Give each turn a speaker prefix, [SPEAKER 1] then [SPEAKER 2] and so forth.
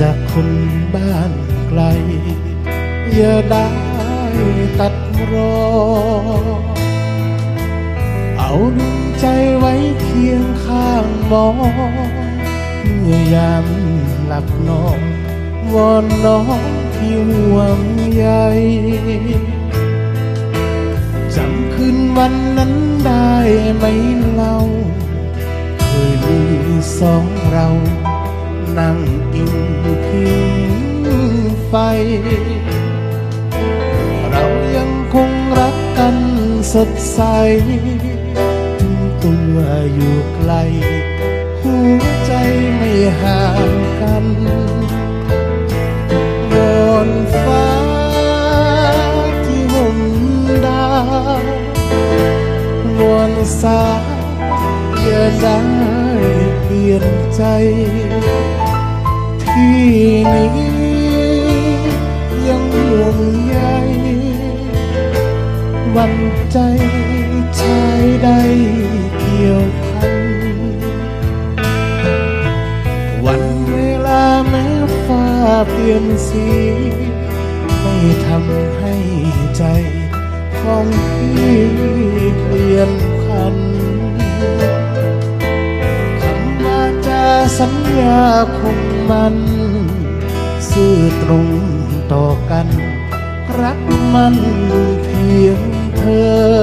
[SPEAKER 1] จากคนบ้านไกล อย่าได้ตัดรอ เอาดวงใจไว้เคียงข้างมอเมื่อยามหลับนอนวอนน้องที่ห่วงใยจำคืนวันนั้นได้ไหมเล่า เคยมีสองเรานั่งอิง พิงไฟ เรายังคงรักกันสดใสถึงตัวอยู่ไกล หัวใจไม่ห่างกันบนฟ้าที่ห่มดาววนสาอย่าได้เปลี่ยนใจ ที่นี้ยังห่วงใยวันใจชายใดเกี่ยวพัน วันเวลาแม้ฟ้าเปลี่ยนสี ไม่ทำให้ใจของพี่ สัญญาคงมันซื่อตรงต่อกัน รักมันเพียงเธอ